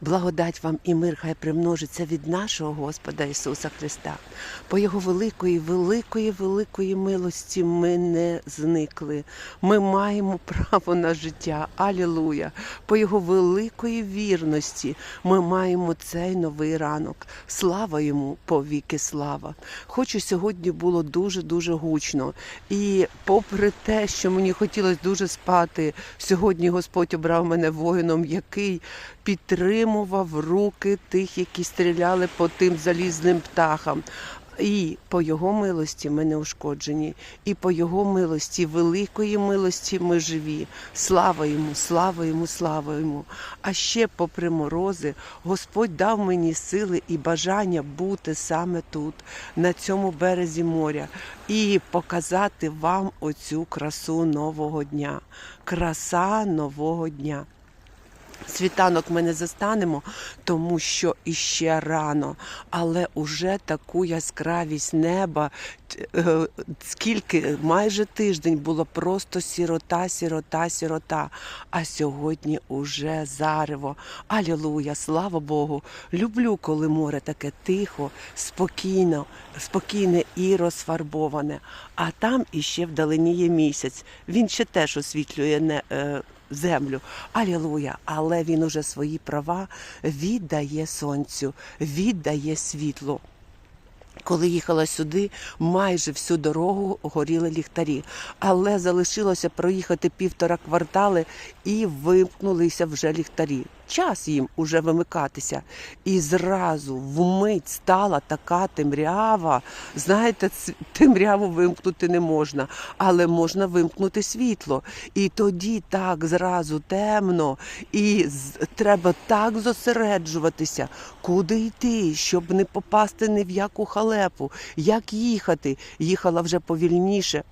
благодать вам і мир хай примножиться від нашого Господа Ісуса Христа. По Його великої, великої, великої милості ми не зникли. Ми маємо право на життя. Алілуя! По Його великої вірності ми маємо цей новий ранок. Слава йому, повіки слава. Хочу сьогодні було дуже-дуже гучно. І попри те, що мені хотілося дуже спати, сьогодні Господь обрав мене воїном, який підтримував руки тих, які стріляли по тим залізним птахам. І по його милості ми не ушкоджені, і по його милості, великої милості ми живі. Слава йому, слава йому, слава йому. А ще, попри морози, Господь дав мені сили і бажання бути саме тут, на цьому березі моря, і показати вам оцю красу нового дня. Краса нового дня. Світанок ми не застанемо, тому що іще рано, але уже таку яскравість неба, е, скільки майже тиждень було просто сірота, сірота, сірота. А сьогодні уже зарево. Алілуя, слава Богу. Люблю, коли море таке тихо, спокійно, спокійне і розфарбоване. А там іще вдалині є місяць. Він ще теж освітлює не. Землю. Алілуя! Але він уже свої права віддає сонцю, віддає світлу. Коли їхала сюди, майже всю дорогу горіли ліхтарі, але залишилося проїхати півтора квартали і вимкнулися вже ліхтарі. Час їм уже вимикатися. І зразу вмить стала така темрява. Знаєте, темряву вимкнути не можна, але можна вимкнути світло. І тоді так зразу темно, і треба так зосереджуватися, куди йти, щоб не попасти ні в яку халепу, як їхати. Їхала вже повільніше.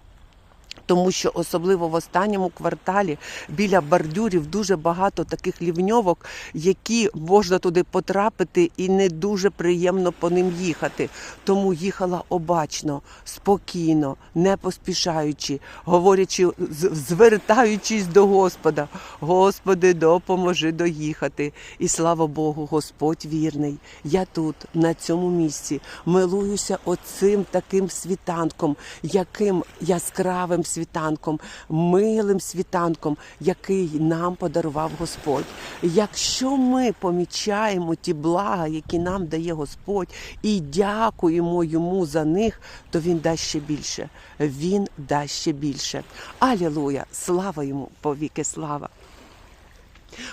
Тому що особливо в останньому кварталі біля бордюрів дуже багато таких лівньовок, які можна туди потрапити, і не дуже приємно по ним їхати. Тому їхала обачно, спокійно, не поспішаючи, говорячи, звертаючись до Господа. Господи, допоможи доїхати. І слава Богу, Господь вірний. Я тут, на цьому місці, милуюся оцим таким світанком, яким яскравим світанком, милим світанком, який нам подарував Господь. Якщо ми помічаємо ті блага, які нам дає Господь, і дякуємо йому за них, то він дасть ще більше. Він дасть ще більше. Алілуя! Слава йому, повіки слава!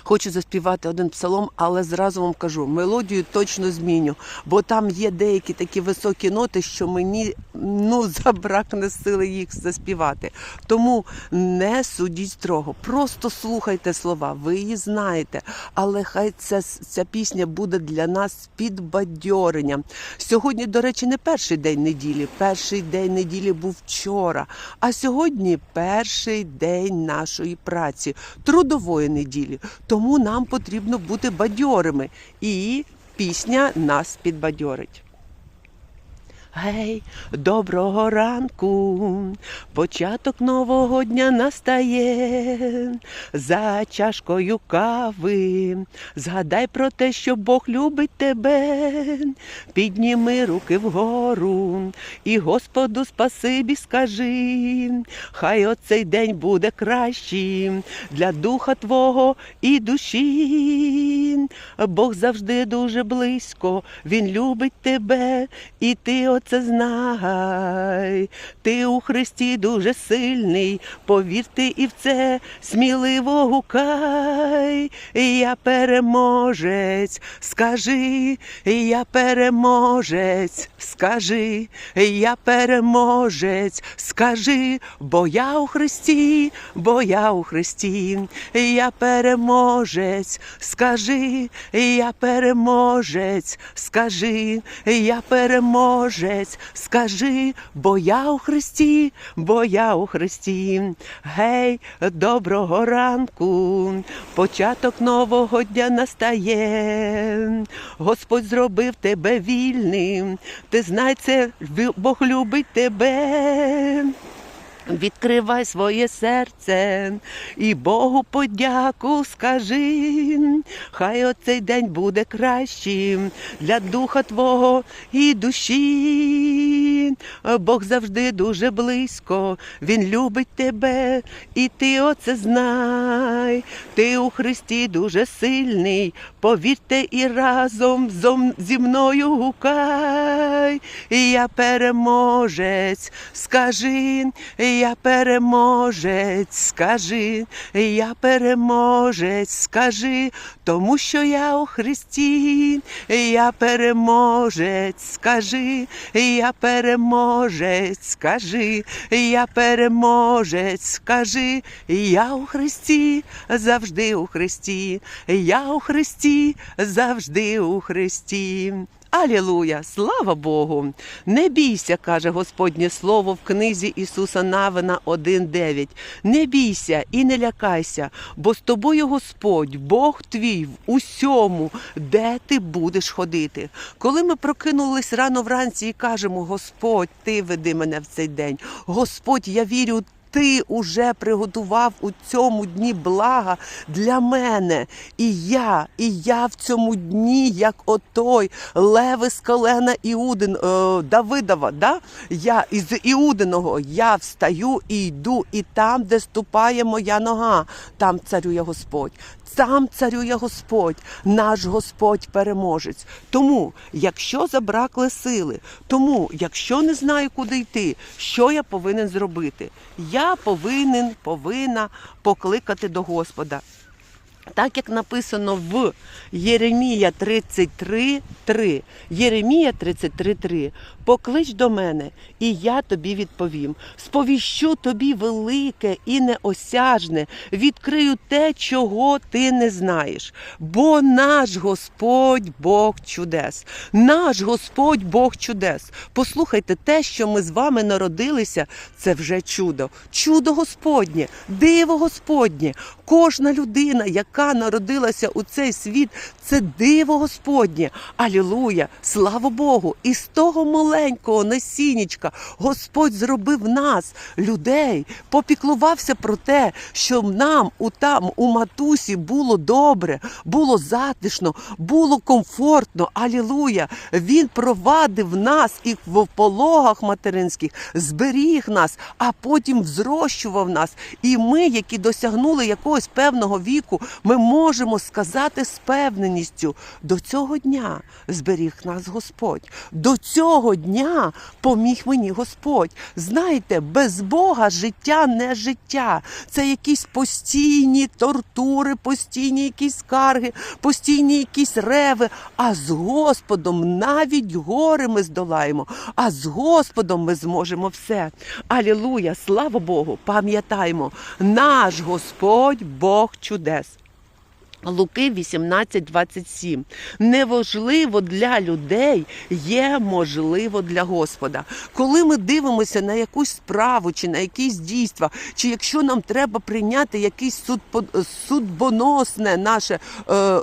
Хочу заспівати один псалом, але зразу вам кажу, мелодію точно зміню, бо там є деякі такі високі ноти, що мені ну забракне сили їх заспівати. Тому не судіть строго, просто слухайте слова, ви її знаєте. Але хай ця, ця пісня буде для нас підбадьоренням. Сьогодні, до речі, не перший день неділі. Перший день неділі був вчора. А сьогодні перший день нашої праці, трудової неділі. Тому нам потрібно бути бадьорими. І пісня нас підбадьорить. Гей, доброго ранку, початок нового дня настає. За чашкою кави. Згадай про те, що Бог любить тебе. Підніми руки вгору і Господу спасибі скажи. Хай оцей день буде кращим для духа твого і душі. Бог завжди дуже близько, Він любить тебе, і ти оце знай. Ти у Христі дуже сильний, повірте і в це сміливо гукай. Я переможець, скажи, я переможець, скажи, я переможець, скажи, бо я у Христі, бо я у Христі, я переможець, скажи, я переможець, скажи, я переможець, скажи, бо я у Христі, бо я у Христі. Гей, доброго ранку, початок нового дня настає. Господь зробив тебе вільним. Ти знай це, Бог любить тебе. Відкривай своє серце і Богу подяку скажи. Хай оцей день буде кращим для духа твого і душі. Бог завжди дуже близько, Він любить тебе, і ти оце знай. Ти у Христі дуже сильний, повірте і разом зі мною гукай. Я переможець, скажи, я переможець, скажи, я переможець, скажи, тому що я у Христі, я переможець, скажи, я переможець, скажи, я переможець, скажи, я у Христі, завжди у Христі, я у Христі, завжди у Христі. Алілуя! Слава Богу! Не бійся, каже Господнє Слово в книзі Ісуса Навина 1.9. Не бійся і не лякайся, бо з тобою Господь, Бог твій в усьому, де ти будеш ходити. Коли ми прокинулись рано вранці і кажемо, Господь, ти веди мене в цей день. Господь, я вірю. Ти уже приготував у цьому дні блага для мене. І я, і я в цьому дні, як отой леви з колена Іудин, е, Давидова, да? я із Іудиного, я встаю і йду, і там, де ступає моя нога, там царює Господь. Там царює Господь, наш Господь переможець. Тому, якщо забракли сили, тому, якщо не знаю, куди йти, що я повинен зробити? Я повинен, повинна покликати до Господа. Так як написано в Єремія 33.3. Єремія 33.3. Поклич до мене, і я тобі відповім. Сповіщу тобі велике і неосяжне, відкрию те, чого ти не знаєш. Бо наш Господь Бог чудес. Наш Господь Бог чудес. Послухайте, те, що ми з вами народилися, це вже чудо. Чудо Господнє, диво Господнє. Кожна людина, яка народилася у цей світ, це диво Господнє. Алілуя! Слава Богу! І з того маленького насіннячка Господь зробив нас, людей, попіклувався про те, щоб нам у там, у матусі було добре, було затишно, було комфортно. Алілуя! Він провадив нас і в пологах материнських, зберіг нас, а потім взрощував нас. І ми, які досягнули якогось певного віку, ми можемо сказати з певненістю: до цього дня зберіг нас Господь. До цього дня поміг мені Господь. Знаєте, без Бога життя не життя. Це якісь постійні тортури, постійні якісь скарги, постійні якісь реви. А з Господом навіть гори ми здолаємо. А з Господом ми зможемо все. Алілуя! Слава Богу! Пам'ятаймо, наш Господь Бог чудес. Луки 18:27. Неважливо для людей є можливо для Господа. Коли ми дивимося на якусь справу чи на якісь дійства, чи якщо нам треба прийняти якесь судбоносне наше. Е,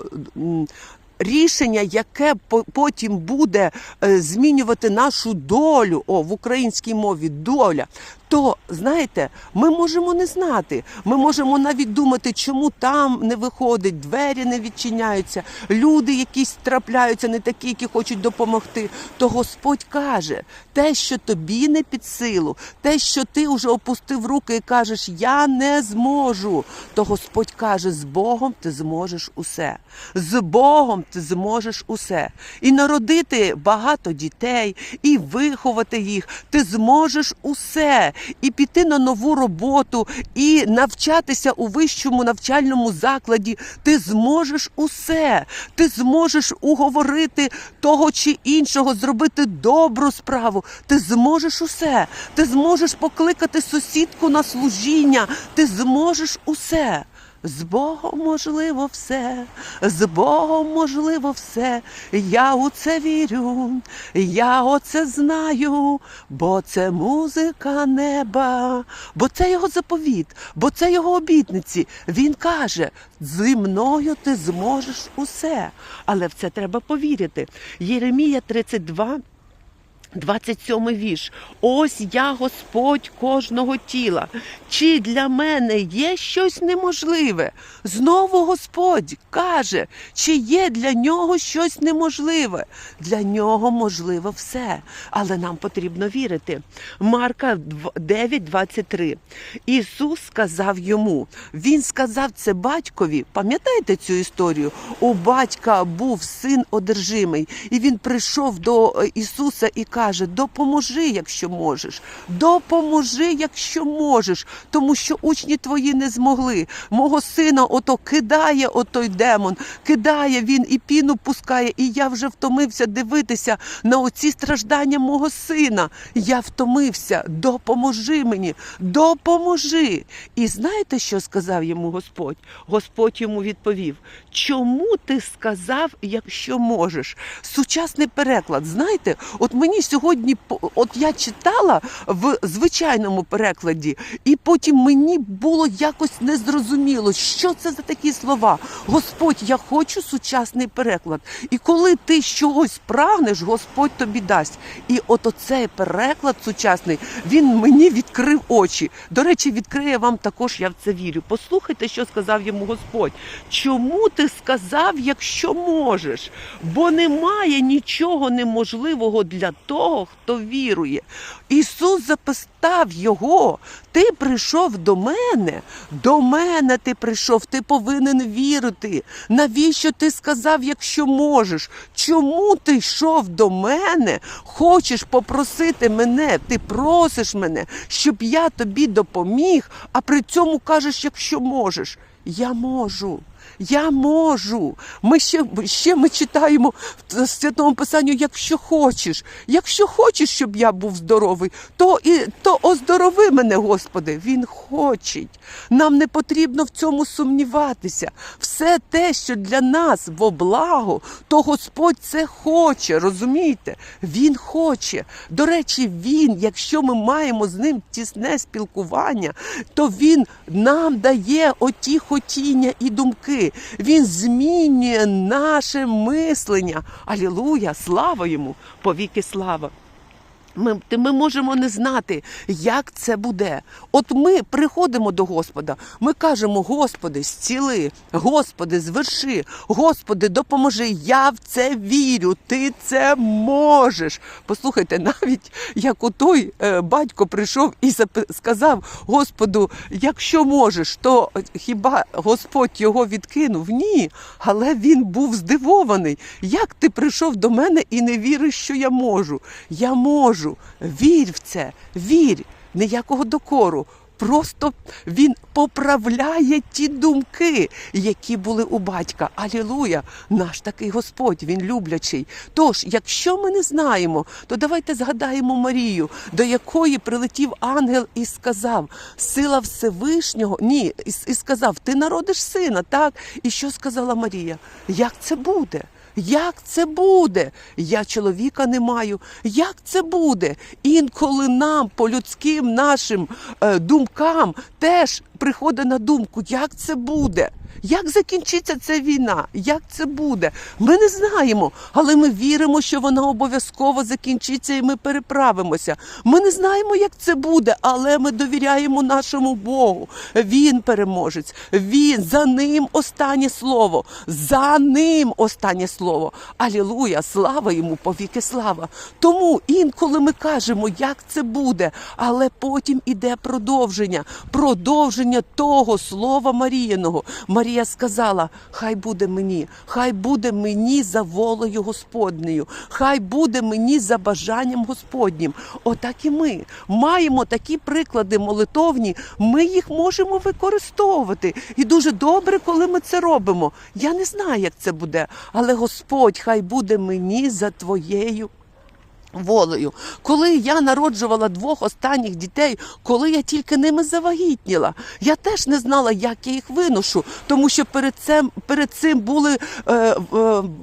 Рішення, яке потім буде е, змінювати нашу долю, о, в українській мові доля, то знаєте, ми можемо не знати. Ми можемо навіть думати, чому там не виходить, двері не відчиняються, люди якісь трапляються, не такі, які хочуть допомогти. То Господь каже, те, що тобі не під силу, те, що ти вже опустив руки і кажеш, я не зможу. То Господь каже, з Богом ти зможеш усе. З Богом ти зможеш усе. І народити багато дітей, і виховати їх. Ти зможеш усе. І піти на нову роботу, і навчатися у вищому навчальному закладі. Ти зможеш усе. Ти зможеш уговорити того чи іншого, зробити добру справу. Ти зможеш усе. Ти зможеш покликати сусідку на служіння. Ти зможеш усе. З Богом можливо все, з Богом можливо все. Я у це вірю, я оце знаю, бо це музика неба, бо це його заповіт, бо це його обітниці. Він каже: зі мною ти зможеш усе. Але в це треба повірити. Єремія 32, 27 вірш. Ось я Господь кожного тіла. Чи для мене є щось неможливе? Знову Господь каже, чи є для нього щось неможливе? Для нього можливо все, але нам потрібно вірити. Марка 9:23. Ісус сказав йому. Він сказав це батькові. Пам'ятаєте цю історію? У батька був син одержимий, і він прийшов до е, Ісуса і каже: Допоможи, якщо можеш. Допоможи, якщо можеш, тому що учні твої не змогли. Мого сина ото кидає отой демон, кидає він і піну пускає. І я вже втомився дивитися на оці страждання мого сина. Я втомився. Допоможи мені, допоможи. І знаєте, що сказав йому Господь? Господь йому відповів: Чому ти сказав, якщо можеш? Сучасний переклад, знаєте, от мені сьогодні от я читала в звичайному перекладі, і потім мені було якось незрозуміло, що це за такі слова. Господь, я хочу сучасний переклад. І коли ти чогось прагнеш, Господь тобі дасть. І от оцей переклад сучасний, він мені відкрив очі. До речі, відкриє вам також, я в це вірю. Послухайте, що сказав йому Господь. Чому ти сказав, якщо можеш? Бо немає нічого неможливого для того, хто вірує. Ісус запитав його. Ти прийшов до мене, до мене ти прийшов, ти повинен вірити. Навіщо ти сказав, якщо можеш? Чому ти йшов до мене? Хочеш попросити мене, ти просиш мене, щоб я тобі допоміг, а при цьому кажеш, якщо можеш. Я можу. Я можу. Ми ще, ще ми читаємо в святому писанню, якщо хочеш. Якщо хочеш, щоб я був здоровий, то і то оздорови мене, Господи. Він хоче. Нам не потрібно в цьому сумніватися. Все те, що для нас во благо, то Господь це хоче. Розумієте? Він хоче. До речі, він, якщо ми маємо з ним тісне спілкування, то він нам дає оті хотіння і думки. Він змінює наше мислення. Алілуя! Слава йому! Повіки слава! Ми, ми можемо не знати, як це буде. От ми приходимо до Господа, ми кажемо: Господи, зціли, Господи, зверши, Господи, допоможи. Я в це вірю, ти це можеш. Послухайте, навіть як отой е, батько прийшов і сказав Господу, якщо можеш, то хіба Господь його відкинув? Ні. Але він був здивований. Як ти прийшов до мене і не віриш, що я можу? Я можу. Вірь в це, вірь, ніякого докору. Просто він поправляє ті думки, які були у батька. Алілуя! Наш такий Господь, він люблячий. Тож, якщо ми не знаємо, то давайте згадаємо Марію, до якої прилетів ангел і сказав: Сила Всевишнього, ні, і сказав: Ти народиш сина, так? І що сказала Марія? Як це буде? Як це буде? Я чоловіка не маю. Як це буде? Інколи нам, по людським нашим е, думкам, теж приходить на думку, як це буде. Як закінчиться ця війна? Як це буде? Ми не знаємо, але ми віримо, що вона обов'язково закінчиться і ми переправимося. Ми не знаємо, як це буде, але ми довіряємо нашому Богу. Він переможець. Він за ним останнє слово. За ним останнє слово. Алілуя! Слава йому, повіки слава. Тому інколи ми кажемо, як це буде, але потім іде продовження, продовження того слова Маріяного. Марія сказала: Хай буде мені, хай буде мені за волею Господнею, хай буде мені за бажанням Господнім. Отак і ми маємо такі приклади молитовні, ми їх можемо використовувати. І дуже добре, коли ми це робимо. Я не знаю, як це буде, але Господь, хай буде мені за твоєю волею. Коли я народжувала двох останніх дітей, коли я тільки ними завагітніла, я теж не знала, як я їх виношу, тому що перед цим, перед цим були е, е,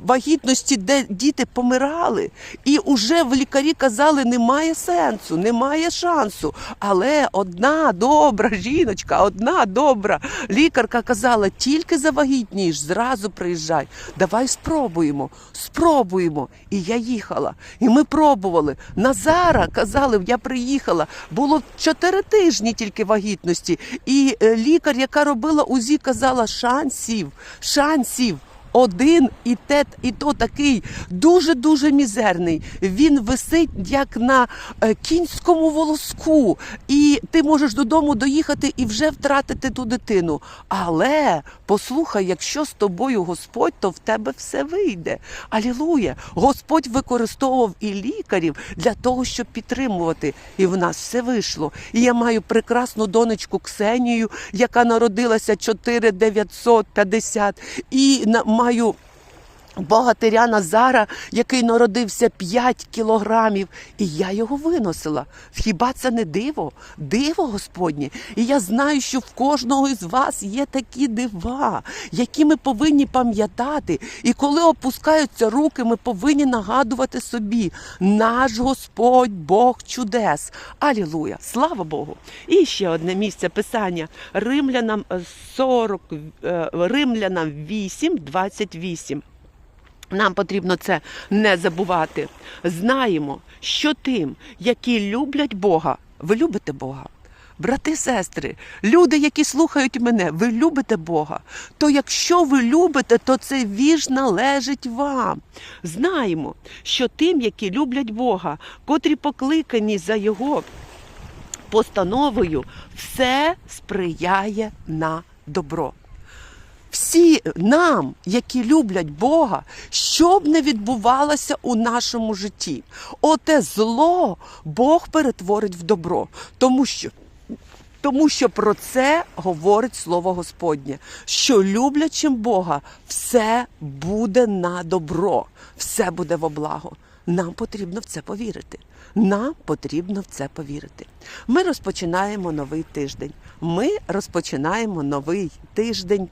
вагітності, де діти помирали, і вже в лікарі казали, немає сенсу, немає шансу. Але одна добра жіночка, одна добра лікарка казала, тільки завагітнієш, зразу приїжджай. Давай спробуємо, спробуємо. І я їхала. І ми пробували. Пробували. Назара казали, я приїхала. Було чотири тижні тільки вагітності. І е, лікар, яка робила УЗІ, казала шансів, шансів. Один і те, і то такий дуже дуже мізерний. Він висить як на е, кінському волоску, і ти можеш додому доїхати і вже втратити ту дитину. Але послухай, якщо з тобою Господь, то в тебе все вийде. Алілуя! Господь використовував і лікарів для того, щоб підтримувати. І в нас все вийшло. І я маю прекрасну донечку Ксенію, яка народилася 4950, і на- маю. Богатиря Назара, який народився 5 кілограмів, і я його виносила. Хіба це не диво? Диво Господнє. І я знаю, що в кожного із вас є такі дива, які ми повинні пам'ятати. І коли опускаються руки, ми повинні нагадувати собі: наш Господь Бог чудес. Алілуя! Слава Богу! І ще одне місце писання Римлянам е, 40, е, Римлянам 8, 28. Нам потрібно це не забувати. Знаємо, що тим, які люблять Бога, ви любите Бога. Брати, сестри, люди, які слухають мене, ви любите Бога. То якщо ви любите, то це віж належить вам. Знаємо, що тим, які люблять Бога, котрі покликані за Його постановою, все сприяє на добро всі нам, які люблять Бога, що б не відбувалося у нашому житті, оте зло Бог перетворить в добро, тому що. Тому що про це говорить слово Господнє, що люблячим Бога все буде на добро, все буде во благо. Нам потрібно в це повірити. Нам потрібно в це повірити. Ми розпочинаємо новий тиждень. Ми розпочинаємо новий тиждень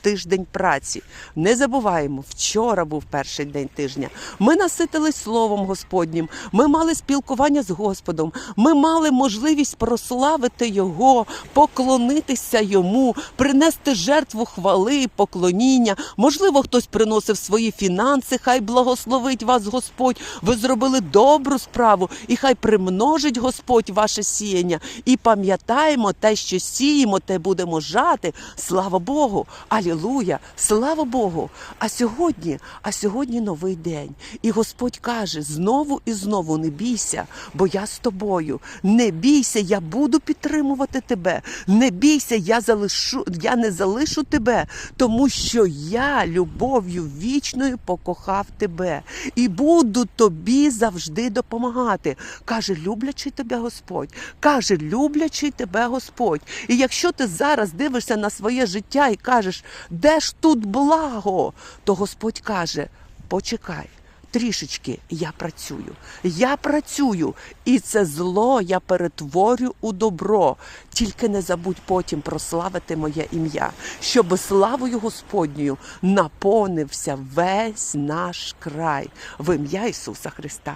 тиждень праці. Не забуваємо, вчора був перший день тижня. Ми наситились Словом Господнім, ми мали спілкування з Господом, ми мали можливість прославити Його, поклонитися Йому, принести жертву хвали, поклоніння. Можливо, хтось приносив свої фінанси, хай благословить вас Господь. Ви зробили добру справу, і хай примножить Господь ваше сіяння. І пам'ятаємо те, що сіємо, те будемо жати. Слава Богу! Алілуя! Слава Богу! А сьогодні, а сьогодні новий день. І Господь каже: знову і знову не бійся, бо я з тобою. Не бійся, я буду підтримувати тебе. Не бійся, я залишу, я не залишу тебе, тому що я любов'ю вічною покохав тебе і буду тобі завжди допомагати. Каже, люблячий тебе Господь. Каже, люблячий тебе Господь. І якщо ти зараз дивишся на своє життя і кажеш, де ж тут благо, то Господь каже: почекай. Трішечки я працюю. Я працюю, і це зло я перетворю у добро. Тільки не забудь потім прославити моє ім'я, щоб славою Господньою наповнився весь наш край в ім'я Ісуса Христа.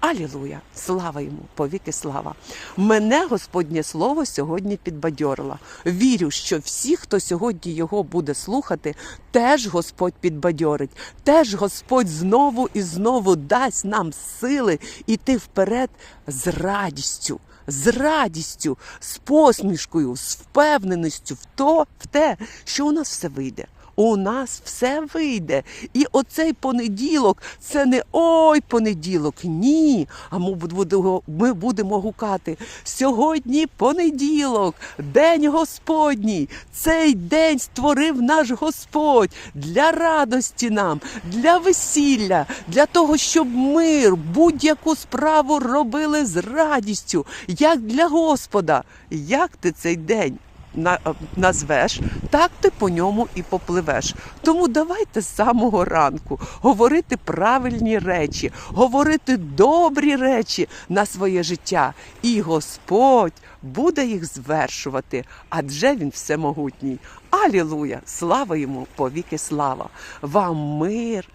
Алілуя! Слава йому, повіки слава! Мене Господнє Слово сьогодні підбадьорило. Вірю, що всі, хто сьогодні його буде слухати, теж Господь підбадьорить, теж Господь знову і знову дасть нам сили іти вперед з радістю. З радістю, з посмішкою, з впевненістю в то, в те, що у нас все вийде. У нас все вийде. І оцей понеділок це не ой понеділок. Ні. А ми будемо, гукати. Сьогодні понеділок, день Господній. Цей день створив наш Господь для радості нам, для весілля, для того, щоб мир, будь-яку справу робили з радістю, як для Господа. Як ти цей день? Е, назвеш, так ти по ньому і попливеш. Тому давайте з самого ранку говорити правильні речі, говорити добрі речі на своє життя. І Господь буде їх звершувати, адже він всемогутній. Алілуя! Слава йому, повіки слава! Вам мир,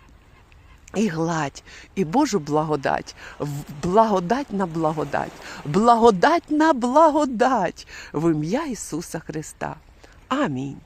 і гладь, і Божу благодать, благодать на благодать, благодать на благодать в ім'я Ісуса Христа. Амінь.